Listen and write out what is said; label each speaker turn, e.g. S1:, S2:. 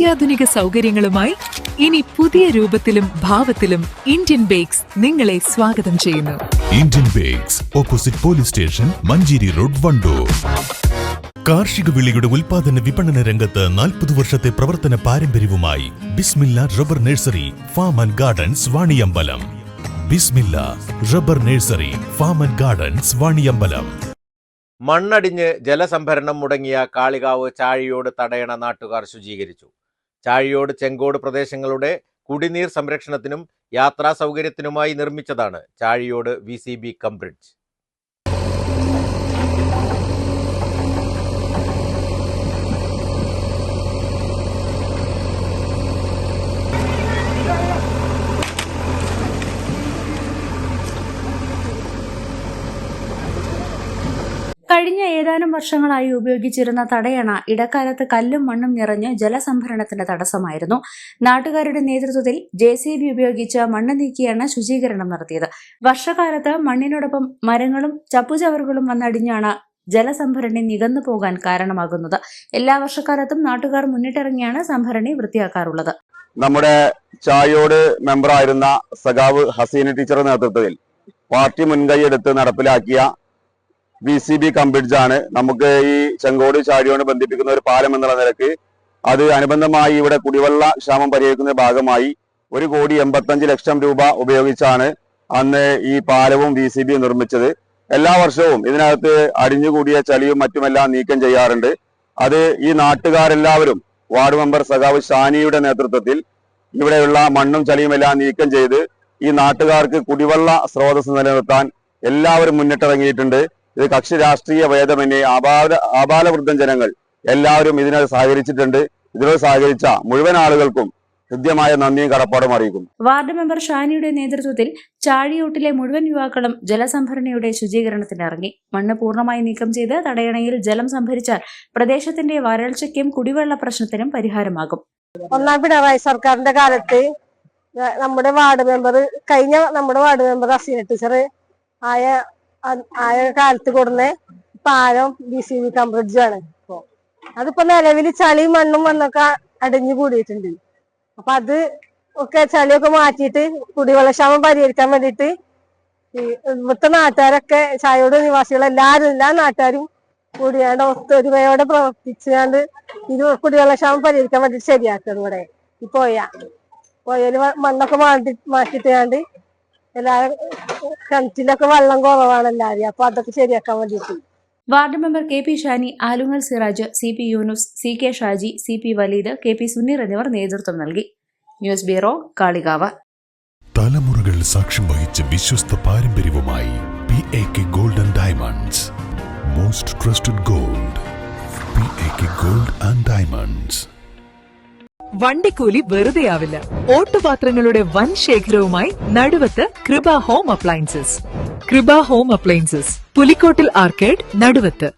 S1: അത്യാധുനിക സൗകര്യങ്ങളുമായി ഇനി പുതിയ രൂപത്തിലും ഭാവത്തിലും ഇന്ത്യൻ ബേക്സ് നിങ്ങളെ സ്വാഗതം ചെയ്യുന്നു.
S2: Indian bakes opposite police station Manjeri road Wandoor. കാർഷിക വിളിയുടെ ഉൽപാദന വിപണന രംഗത്ത് നാൽപ്പത് വർഷത്തെ പ്രവർത്തന പാരമ്പര്യവുമായി Bismillah rubber nursery farm and gardens Vaniyambalam. Bismillah rubber nursery farm and gardens Vaniyambalam.
S3: മണ്ണടിഞ്ഞ് ജലസംഭരണം മുടങ്ങിയ കാളികാവ് ചാഴിയോട് തടയണ നാട്ടുകാർ ശുചീകരിച്ചു. ചാഴിയോട് ചെങ്കോട് പ്രദേശങ്ങളുടെ കുടിനീർ സംരക്ഷണത്തിനും യാത്രാ സൗകര്യത്തിനുമായി നിർമ്മിച്ചതാണ് Chazhiyode V C B cum
S4: കഴിഞ്ഞ ഏതാനും വർഷങ്ങളായി ഉപയോഗിച്ചിരുന്ന തടയണ ഇടക്കാലത്ത് കല്ലും മണ്ണും നിറഞ്ഞ് ജലസംഭരണത്തിന്റെ തടസ്സമായിരുന്നു. നാട്ടുകാരുടെ നേതൃത്വത്തിൽ ജെ സി ബി ഉപയോഗിച്ച് മണ്ണ് നീക്കിയാണ് ശുചീകരണം നടത്തിയത്. വർഷകാലത്ത് മണ്ണിനോടൊപ്പം മരങ്ങളും ചപ്പുചവറുകളും വന്നടിഞ്ഞാണ് ജലസംഭരണി നികന്നു പോകാൻ കാരണമാകുന്നത്. എല്ലാ വർഷക്കാലത്തും നാട്ടുകാർ മുന്നിട്ടിറങ്ങിയാണ് സംഭരണി വൃത്തിയാക്കാറുള്ളത്.
S5: നമ്മുടെ ചായോട് മെമ്പറായിരുന്ന സഖാവ് ഹസീന ടീച്ചറുടെ നേതൃത്വത്തിൽ പാർട്ടി മുൻകൈയെടുത്ത് നടപ്പിലാക്കിയ ബി സി ബി കംബ്രിഡ്ജാണ് നമുക്ക് ഈ ചെങ്കോട് ചാഴിയോട് ബന്ധിപ്പിക്കുന്ന ഒരു പാലം എന്നുള്ള നിലയ്ക്ക് അത് അനുബന്ധമായി ഇവിടെ കുടിവെള്ള ക്ഷാമം പരിഹരിക്കുന്ന ഭാഗമായി ഒരു കോടി എൺപത്തഞ്ച് ലക്ഷം രൂപ ഉപയോഗിച്ചാണ് അന്ന് ഈ പാലവും ബി സി ബി നിർമ്മിച്ചത്. എല്ലാ വർഷവും ഇതിനകത്ത് അടിഞ്ഞുകൂടിയ ചളിയും മറ്റുമെല്ലാം നീക്കം ചെയ്യാറുണ്ട്. അത് ഈ നാട്ടുകാരെല്ലാവരും വാർഡ് മെമ്പർ സഖാവ് ഷാനിയുടെ നേതൃത്വത്തിൽ ഇവിടെയുള്ള മണ്ണും ചളിയും എല്ലാം നീക്കം ചെയ്ത് ഈ നാട്ടുകാർക്ക് കുടിവെള്ള സ്രോതസ് നിലനിർത്താൻ എല്ലാവരും മുന്നിട്ടിറങ്ങിയിട്ടുണ്ട്. ഇത് കക്ഷി രാഷ്ട്രീയ ഭേദമന്യേ ആപാല ആപാലവൃദ്ധം ജനങ്ങൾ എല്ലാവരും ഇതിനോട് സഹകരിച്ചിട്ടുണ്ട്. ഇതിനോട് സഹകരിച്ച മുഴുവൻ ആളുകൾക്കും ഹൃദ്യമായ നന്ദിയും കടപ്പാടും അറിയിക്കും
S4: വാർഡ് മെമ്പർ ഷാനിയുടെ നേതൃത്വത്തിൽ ചാഴിയോട്ടിലെ മുഴുവൻ യുവാക്കളും ജലസംഭരണിയുടെ ശുചീകരണത്തിന് ഇറങ്ങി മണ്ണ് പൂർണമായി നീക്കം ചെയ്ത് തടയണയിൽ ജലം സംഭരിച്ചാൽ പ്രദേശത്തിന്റെ വരൾച്ചയ്ക്കും കുടിവെള്ള പ്രശ്നത്തിനും പരിഹാരമാകും.
S6: ഒന്നാം പിണറായി സർക്കാരിന്റെ കാലത്ത് നമ്മുടെ വാർഡ് മെമ്പർ കഴിഞ്ഞ നമ്മുടെ വാർഡ് മെമ്പർ അസീന ടീച്ചർ ആയ ആയ കാലത്ത് കൊടുന്ന പാലം ബി സി ബി കംബ്രിഡ്ജാണ് ഇപ്പോ അതിപ്പോ നിലവിൽ ചളിയും മണ്ണും വന്നൊക്കെ അടിഞ്ഞു കൂടിയിട്ടുണ്ട്. അപ്പൊ അത് ഒക്കെ ചളിയൊക്കെ മാറ്റിയിട്ട് കുടിവെള്ളക്ഷാമം പരിഹരിക്കാൻ വേണ്ടിയിട്ട് ഇവിടുത്തെ നാട്ടുകാരൊക്കെ ചായോട് നിവാസികൾ എല്ലാവരും എല്ലാ നാട്ടുകാരും കൂടിയാണ്ട് ഒത്തൊരുമയോടെ പ്രവർത്തിച്ചാണ്ട് ഇത് കുടിവെള്ളക്ഷാമം പരിഹരിക്കാൻ വേണ്ടിട്ട് ശരിയാക്കണം ഇവിടെ. ഈ പോയ പോയൽ മണ്ണൊക്കെ മാറ്റി മാറ്റിട്ടാണ്ട് എല്ലാരും കിണറ്റിലൊക്കെ വെള്ളം കുറവാണ് എല്ലാവരും. അപ്പൊ അതൊക്കെ ശരിയാക്കാൻ വേണ്ടിയിട്ട്.
S4: Ward member K P Shani Alungal Siraj C P Yunus C K Shaji C P Waleed K P Suneer എന്നിവർ നേതൃത്വം നൽകി. News bureau Kalikavu.
S2: തലമുറകൾ സാക്ഷ്യം വഹിച്ച വിശ്വസ്ത പാരമ്പര്യവുമായി P A K golden and diamonds most trusted gold P A K gold and diamonds
S1: വണ്ടിക്കൂലി വെറുതെയാവില്ല. ഓട്ടുപാത്രങ്ങളുടെ വൻ ശേഖരവുമായി Naduvath Krupa home appliances. Krupa home appliances. Pulikkottil arcade Naduvath.